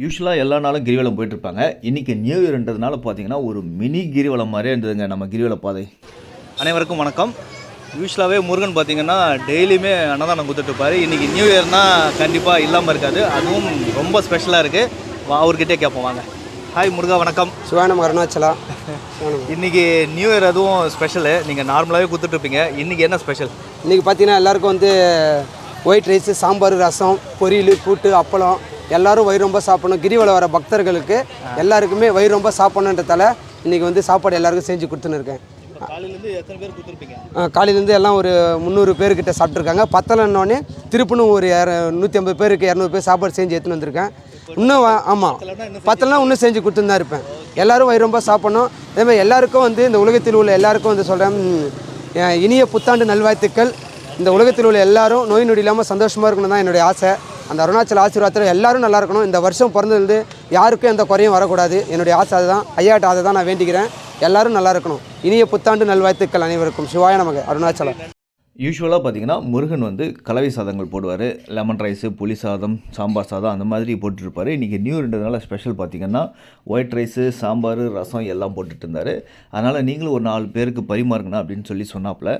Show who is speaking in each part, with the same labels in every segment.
Speaker 1: யூஸ்வலாக எல்லா நாளும் கிரிவலம் போயிட்டுருப்பாங்க. இன்றைக்கி நியூ இயர்ன்றதுனால பார்த்தீங்கன்னா ஒரு மினி கிரிவலம் மாதிரியே இருந்ததுங்க நம்ம கிரிவல பாதை. அனைவருக்கும் வணக்கம். யூஸ்வலாகவே முருகன் பார்த்தீங்கன்னா டெய்லியுமே அன்னதானம் கொடுத்துட்ருப்பாரு. இன்றைக்கி நியூ இயர்னால் கண்டிப்பாக இல்லாமல் இருக்காது. அதுவும் ரொம்ப ஸ்பெஷலாக இருக்குது அவர்கிட்டே கேட்போம் வாங்க. ஹாய் முருகா வணக்கம்.
Speaker 2: சிவானம் அருணாச்சலா
Speaker 1: இன்றைக்கி நியூ இயர் அதுவும் ஸ்பெஷலு நீங்கள் நார்மலாகவே கொடுத்துட்ருப்பீங்க. இன்றைக்கி என்ன ஸ்பெஷல்
Speaker 2: இன்றைக்கி பார்த்தீங்கன்னா எல்லாருக்கும் வந்து ஒயிட் ரைஸு சாம்பார் ரசம் பொரியல் கூட்டு அப்பளம் எல்லாரும் வயிறு ரொம்ப சாப்பிடணும். கிரிவலம் வர பக்தர்களுக்கு எல்லாருக்குமே வயிறு ரொம்ப சாப்பிடணுன்றதால இன்றைக்கி வந்து சாப்பாடு எல்லாருக்கும் செஞ்சு கொடுத்துன்னு இருக்கேன்.
Speaker 1: காலையிலேருந்து
Speaker 2: எல்லாம் ஒரு முந்நூறு பேர்கிட்ட சாப்பிட்ருக்காங்க பத்தலைன்னொடனே திருப்பணும் ஒரு நூற்றி ஐம்பது பேருக்கு இரநூறு பேர் சாப்பாடு செஞ்சு எடுத்துன்னு வந்திருக்கேன். இன்னும் ஆமாம் பத்தலைனா இன்னும் செஞ்சு கொடுத்துன்னு தான் இருப்பேன். எல்லாரும் வயிறு ரொம்ப சாப்பிடணும். அதே மாதிரி எல்லாருக்கும் வந்து இந்த உலகத்தில் உள்ள எல்லாருக்கும் வந்து சொல்கிறேன் இனிய புத்தாண்டு நல்வாழ்த்துக்கள். இந்த உலகத்தில் உள்ள எல்லாரும் நோய் நொடி இல்லாமல் சந்தோஷமாக இருக்கணும் தான் என்னுடைய ஆசை. அந்த அருணாச்சல ஆசீர்வாதத்தில் எல்லாரும் நல்லா இருக்கணும். இந்த வருஷம் பிறந்ததுலேருந்து யாருக்கும் எந்த குறையும் வரக்கூடாது. என்னுடைய ஆசை அதுதான். ஐயாட்ட அதை தான் நான் வேண்டிக்கிறேன். எல்லாரும் நல்லா இருக்கணும். இனிய புத்தாண்டு நல்வாழ்த்துக்கள் அனைவருக்கும். சிவாய நமக்கு அருணாச்சலம்.
Speaker 1: யூஸ்வலாக பார்த்தீங்கன்னா முருகன் வந்து கலவை சாதங்கள் போடுவார். லெமன் ரைஸு புளி சாதம் சாம்பார் சாதம் அந்த மாதிரி போட்டுருப்பார். இன்றைக்கி நியூ ரெண்டுனால ஸ்பெஷல் பார்த்தீங்கன்னா ஒயிட் ரைஸு சாம்பார் ரசம் எல்லாம் போட்டுட்டு இருந்தார். அதனால் நீங்களும் ஒரு நாலு பேருக்கு பரிமாறுங்கண்ணா அப்படின்னு சொல்லி சொன்னாப்புல.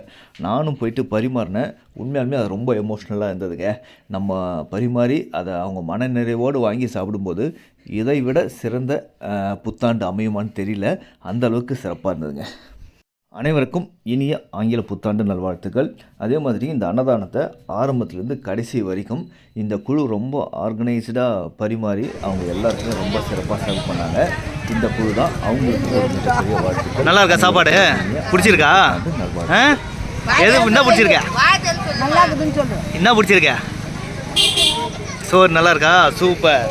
Speaker 1: நானும் போயிட்டு பரிமாறினேன். உண்மையாலுமே அது ரொம்ப எமோஷ்னலாக இருந்ததுங்க. நம்ம பரிமாறி அதை அவங்க மனநிறைவோடு வாங்கி சாப்பிடும்போது இதை விட சிறந்த புத்தாண்டு அமையுமான்னு தெரியல. அந்த அளவுக்கு சிறப்பாக இருந்ததுங்க. அனைவருக்கும் இனிய ஆங்கில புத்தாண்டு நல்வாழ்த்துக்கள். அதே மாதிரி இந்த அன்னதானத்தை ஆரம்பத்துலேருந்து கடைசி வரைக்கும் இந்த குழு ரொம்ப ஆர்கனைஸ்டாக பரிமாறி அவங்க எல்லாருக்குமே ரொம்ப சிறப்பாக சர்வ் பண்ணாங்க. இந்த குழு தான் அவங்களுக்கு
Speaker 3: நல்லா இருக்கா சாப்பாடு? பிடிச்சிருக்கா? எது என்ன பிடிச்சிருக்க? என்ன பிடிச்சிருக்க? சோறு நல்லா இருக்கா? சூப்பர்.